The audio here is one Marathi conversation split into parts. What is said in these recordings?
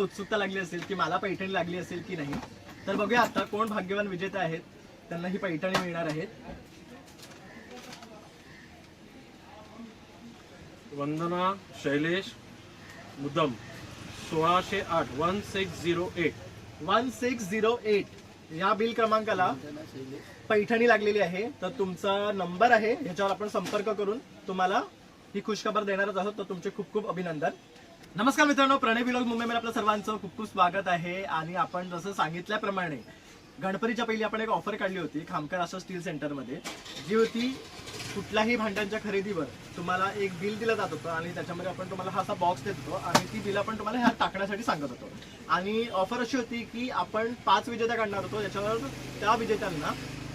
उत्सुकता लागली असेल की मला पैठणी लागली असेल की नाही तर बघूया आता कोण भाग्यवान विजेते आहेत. त्यांना ही पैठणी मिळणार आहेत. वंदना शैलेश मुदम सोळाशे आठ one six zero eight one six zero eight या बिल क्रमांकाला पैठणी लागलेली आहे. तर तुमचा नंबर आहे ह्याच्यावर आपण संपर्क करून तुम्हाला ही खुशखबर देणारच आहोत. तर तुमचे खूप खूप अभिनंदन. नमस्कार मित्रांनो प्रणय विलॉग मुंबईमध्ये आपलं सर्वांचं खूप खूप स्वागत आहे. आणि आपण जसं सांगितल्याप्रमाणे गणपतीच्या पहिली आपण एक ऑफर काढली होती खामकर असं स्टील सेंटरमध्ये जी होती कुठल्याही भांड्यांच्या खरेदीवर तुम्हाला एक बिल दिलं जात होतं आणि त्याच्यामध्ये आपण तुम्हाला हा असा बॉक्स देत होतो आणि ती बिल आपण तुम्हाला ह्या टाकण्यासाठी सांगत होतो. आणि ऑफर अशी होती की आपण पाच विजेत्या काढणार होतो याच्यावर त्या विजेत्यांना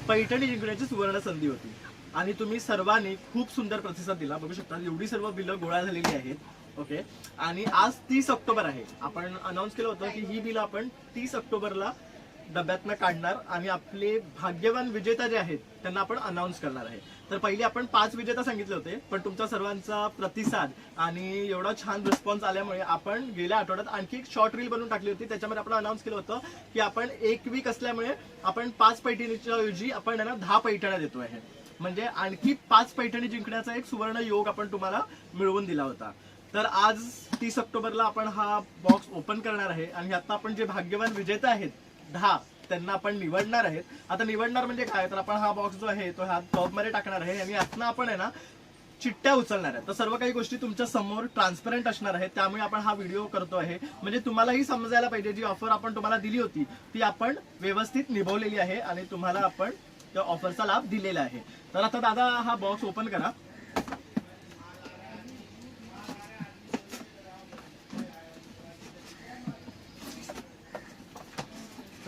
पैठणी जिंकण्याची सुवर्ण संधी होती. आणि तुम्ही सर्वांनी खूप सुंदर प्रतिसाद दिला. बघू शकता एवढी सर्व बिलं गोळा झालेली आहेत. ओके. आणि आज तीस ऑक्टोबर आहे. आपण अनाऊन्स केलं होतं की ही बिल आपण तीस ऑक्टोबरला डब्यातनं काढणार आणि आपले भाग्यवान विजेता जे आहेत त्यांना आपण अनाऊन्स करणार आहे. तर पहिले आपण पाच विजेता सांगितले होते पण तुमचा सर्वांचा प्रतिसाद आणि एवढा छान रिस्पॉन्स आल्यामुळे आपण गेल्या आठवड्यात आणखी एक शॉर्ट रील बनवून टाकली होती. त्याच्यामध्ये आपण अनाऊन्स केलं होतं की आपण एक वीक असल्यामुळे आपण पाच पैठणीच्या ऐवजी आपण त्यांना दहा पैठण्या देतो आहे. म्हणजे आणखी पाच पैठणी जिंकण्याचा एक सुवर्ण योग आपण तुम्हाला मिळवून दिला होता. तर आज तीस ऑक्टोबरला आपण हा बॉक्स ओपन करणार आहे आणि आता आपण जे भाग्यवान विजेते आहेत दहा त्यांना आपण निवडणार आहेत. आता निवडणार म्हणजे काय? तर आपण हा बॉक्स जो आहे तो ह्या टॉपमध्ये टाकणार आहे आणि यातनं आपण आहे ना चिठ्ठ्या उचलणार आहेत. तर सर्व काही गोष्टी तुमच्यासमोर ट्रान्सपरंट असणार आहेत. त्यामुळे आपण हा व्हिडिओ करतो आहे. म्हणजे तुम्हालाही समजायला पाहिजे जी ऑफर आपण तुम्हाला दिली होती ती आपण व्यवस्थित निभवलेली आहे आणि तुम्हाला आपण त्या ऑफरचा लाभ दिलेला आहे. तर आता दादा हा बॉक्स ओपन करा.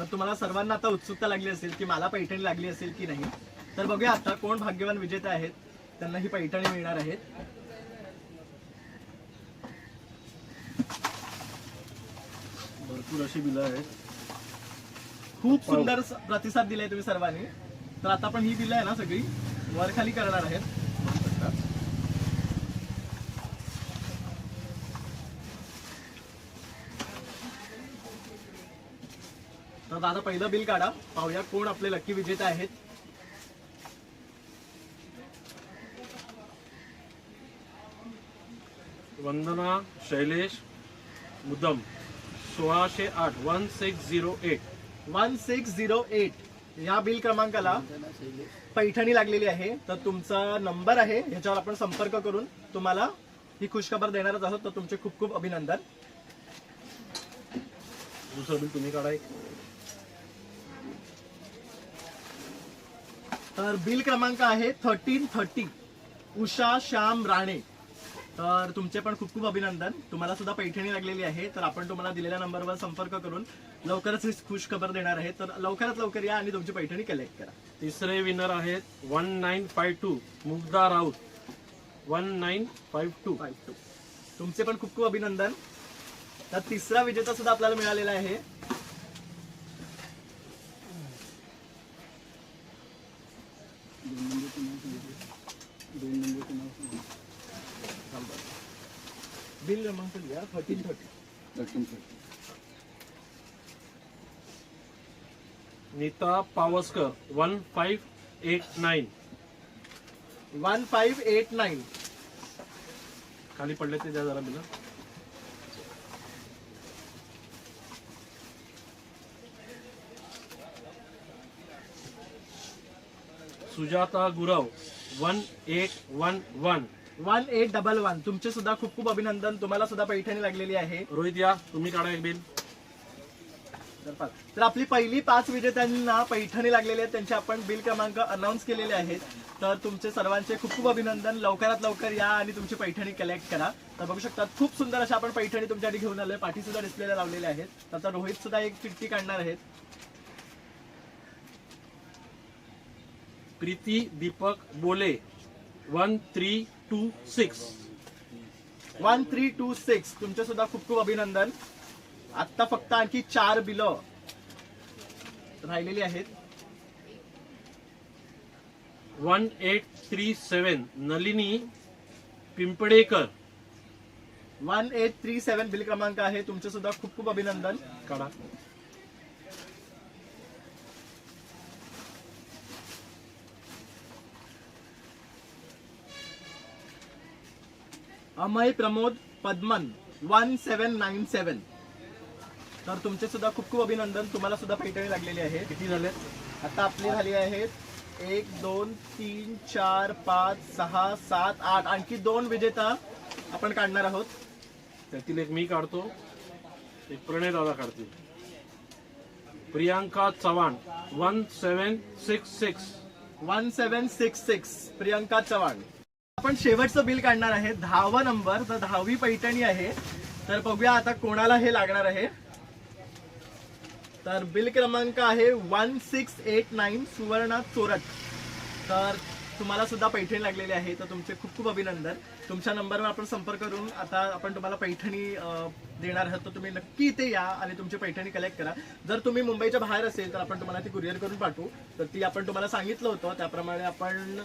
तर तुम्हाला सर्वांना आता उत्सुकता लागली असेल की मला पैठणी लागली असेल की नाही तर बघूया आता कोण भाग्यवान विजेते आहेत. त्यांना ही पैठणी मिळणार आहेत. भरपूर अशी बिलं आहेत. खूप सुंदर प्रतिसाद दिलाय तुम्ही सर्वांनी. तर आता आपण ही बिलं आहे ना सगळी वर खाली करणार आहेत. तर दादा पहिलं बिल काढा. पाहूया कोण आपले लक्की विजेते आहेत. वंदना शैलेश मुदम सोळाशे आठ one six zero eight one six zero eight या बिल क्रमांकाला पैठणी लागलेली आहे. तर तुमचा नंबर आहे ह्याच्यावर आपण संपर्क करून तुम्हाला ही खुशखबर देणारच आहोत. तर तुमचे खूप खूप अभिनंदन. दुसरं बिल तुम्ही काढा तर बिल क्रमांक आहे थर्टीन थर्टी उषा श्याम राणे. तर तुमचे पण खूप खूप अभिनंदन. तुम्हाला सुद्धा पैठणी लागलेली आहे तर आपण तुम्हाला दिलेल्या नंबरवर संपर्क करून लवकरच ही खुश खबर देणार आहे. तर लवकरात लवकर या आणि तुमची पैठणी कलेक्ट करा. तिसरे विनर आहेत one nine five two Mugdha Raut. One nine five two five two तुमचे पण खूप खूप अभिनंदन. तर तिसरा विजेता सुद्धा आपल्याला मिळालेला आहे. बिल क्रमांक लिहा thirteen thirty Neeta Pawaskar one five eight nine one five eight nine खाली पडले ते द्या जरा bill. Sujata Gurav one eight one one one eight double one तुमचे सुद्धा खूप खूप अभिनंदन. तुम्हाला सुद्धा पैठणी लागलेली आहे. रोहित या तुम्ही काढा एक बिल. तर आपली पहिली पाच विजेत्यांना पैठणी लागलेली आहेत. त्यांचे आपण बिल क्रमांक अनाऊन्स केलेले आहेत. तर तुमचे सर्वांचे खूप खूप अभिनंदन. लवकरात लवकर या आणि तुमची पैठणी कलेक्ट करा. तर बघू शकता खूप सुंदर अशा आपण पैठणी तुमच्यासाठी घेऊन आलोय. पाठी सुद्धा डिस्प्लेला लावलेल्या आहेत. तर आता रोहित सुद्धा एक चिठ्ठी काढणार आहेत. Preeti Deepak Bole. One three two six one three two six तुमचे सुद्धा खूप खूप अभिनंदन आत्ता फक्त आणखी चार बिलं राहिलेली आहेत one eight three seven Nalini Pimpadekar one eight three seven bill क्रमांक आहे तुमचे सुद्धा खूप खूप अभिनंदन काढा Amay Pramod Padman one seven nine seven तर तुमचे सुद्धा खूप खूप अभिनंदन. तुम्हाला सुद्धा पैठणी लागलेली आहे. किती झाले? आता आपली झाली आहेत एक दोन तीन चार पाच सहा सात आठ. आणखी दोन विजेता आपण काढणार आहोत. त्यातील एक मी काढतो. एक प्रणय दादा काढतील. Priyanka Chavan one seven six six one seven six six Priyanka Chavan. आपण शेवटचं बिल काढणार आहे. दहावा नंबर तर दहावी पैठणी आहे. तर बघूया आता कोणाला हे लागणार आहे. तर बिल क्रमांक आहे one six eight nine Suvarna Chorat. तर तुम्हाला सुद्धा पैठणी लागलेली आहे. तर तुमचे खूप खूप अभिनंदन. तुमच्या नंबरवर आपण संपर्क करून आता आपण तुम्हाला पैठणी देणार आहोत. तर तुम्ही नक्की इथे या आणि तुमची पैठणी कलेक्ट करा. जर तुम्ही मुंबईच्या बाहेर असेल तर आपण तुम्हाला ती कुरिअर करून पाठवू. तर ती आपण तुम्हाला सांगितलं होतं. त्याप्रमाणे आपण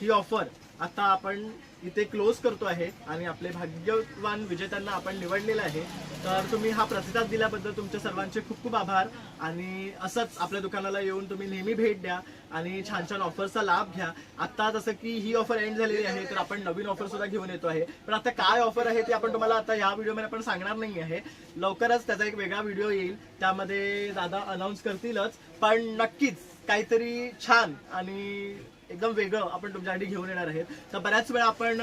ही ऑफर आता आपण इथे क्लोज करतो आहे आणि आपले भाग्यवान विजेत्यांना आपण निवडलेलं आहे. तर तुम्ही हा प्रतिसाद दिल्याबद्दल तुमच्या सर्वांचे खूप खूप आभार. आणि असंच आपल्या दुकानाला येऊन तुम्ही नेहमी भेट द्या आणि छान छान ऑफर्सचा लाभ घ्या. आता जसं की ही ऑफर एंड झालेली आहे तर आपण नवीन ऑफर सुद्धा घेऊन येतो आहे. पण आता काय ऑफर आहे ते आपण तुम्हाला आता या व्हिडिओमध्ये आपण सांगणार नाही आहे. लवकरच त्याचा एक वेगळा व्हिडिओ येईल. त्यामध्ये दादा अनाऊन्स करतीलच. पण नक्कीच काहीतरी छान आणि एकदम वेगळं आपण तुमच्यासाठी घेऊन येणार आहेत. तर बऱ्याच वेळा आपण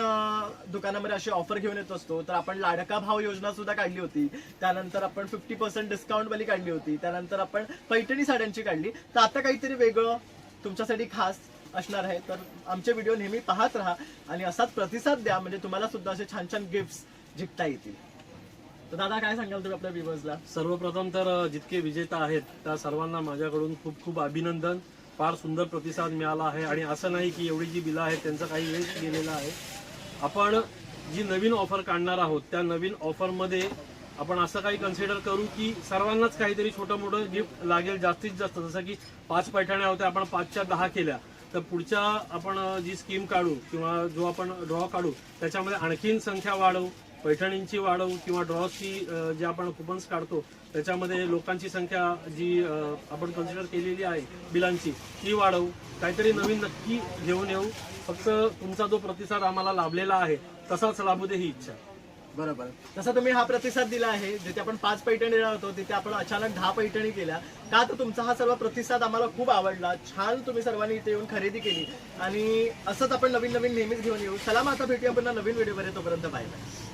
दुकानामध्ये अशी ऑफर घेऊन येत असतो. तर आपण लाडका भाव योजना सुद्धा काढली होती. त्यानंतर आपण फिफ्टी पर्सेंट डिस्काउंटवाली काढली होती. त्यानंतर आपण पैठणी साड्यांची काढली. तर आता काहीतरी वेगळं तुमच्यासाठी खास असणार आहे. तर आमचे व्हिडिओ नेहमी पाहत राहा आणि असाच प्रतिसाद द्या. म्हणजे तुम्हाला सुद्धा असे छान छान गिफ्ट जिंकता येतील. तर दादा काय सांगाल तुम्ही आपल्या व्ह्युअर्सला सर्वप्रथम तर जितके विजेता आहेत त्या सर्वांना माझ्याकडून खूप खूप अभिनंदन. फार सुंदर प्रतिसाद मिळाला आहे आणि असं नाही की एवढी जी बिलं आहेत त्यांचा काही वेस्ट गेलेला आहे. आपण जी नवीन ऑफर काढणार आहोत त्या नवीन ऑफरमध्ये आपण असं काही कन्सिडर करू की सर्वांनाच काहीतरी छोटं मोठं गिफ्ट लागेल जास्तीत जास्त. जसं की पाच पैठण्या होत्या आपण पाचच्या दहा केल्या. तर पुढच्या आपण जी स्कीम काढू किंवा जो आपण ड्रॉ काढू त्याच्यामध्ये आणखीन संख्या वाढवू. पैठणींची वाढवू किंवा ड्रॉची जे आपण कुपन्स काढतो त्याच्यामध्ये लोकांची संख्या जी आपण कन्सिडर केलेली आहे बिलांची ती वाढवू. काहीतरी नवीन नक्की घेऊन येऊ. फक्त तुमचा जो प्रतिसाद आम्हाला लाभलेला आहे तसाच लाभू दे ही इच्छा. बरोबर. तसा तुम्ही हा प्रतिसाद दिला आहे जिथे आपण पाच पैठणी देणार होतो तिथे आपण अचानक दहा पैठणी केल्या का तर तुमचा हा सर्व प्रतिसाद आम्हाला खूप आवडला. छान तुम्ही सर्वांनी इथे येऊन खरेदी केली. आणि असंच आपण नवीन नवीन नेहमीच घेऊन येऊ. चला मग आता भेटूया पुन्हा नवीन व्हिडिओ तोपर्यंत बाय बाय